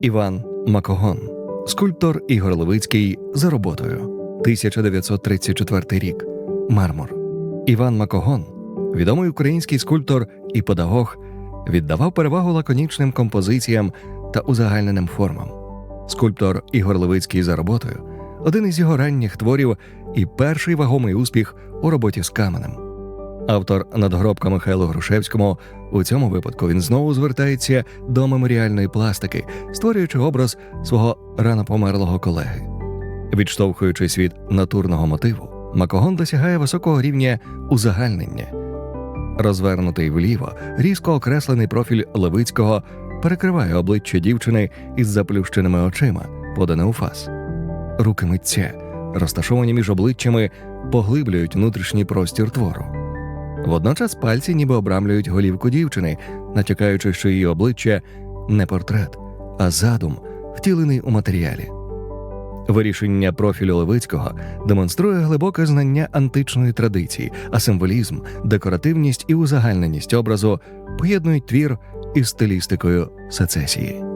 Іван Макогон, скульптор Ігор Левицький за роботою. 1934 рік. Мармур. Іван Макогон, відомий український скульптор і педагог, віддавав перевагу лаконічним композиціям та узагальненим формам. Скульптор Ігор Левицький за роботою один із його ранніх творів і перший вагомий успіх у роботі з каменем. Автор надгробка Михайлу Грушевському у цьому випадку він знову звертається до меморіальної пластики, створюючи образ свого рано померлого колеги. Відштовхуючись від натурного мотиву, Макогон досягає високого рівня узагальнення. Розвернутий вліво, різко окреслений профіль Левицького перекриває обличчя дівчини із заплющеними очима, подане у фас. Руки митця, розташовані між обличчями, поглиблюють внутрішній простір твору. Водночас пальці ніби обрамлюють голівку дівчини, натякаючи, що її обличчя не портрет, а задум, втілений у матеріалі. Вирішення профілю Левицького демонструє глибоке знання античної традиції, а символізм, декоративність і узагальненість образу поєднують твір із стилістикою сецесії.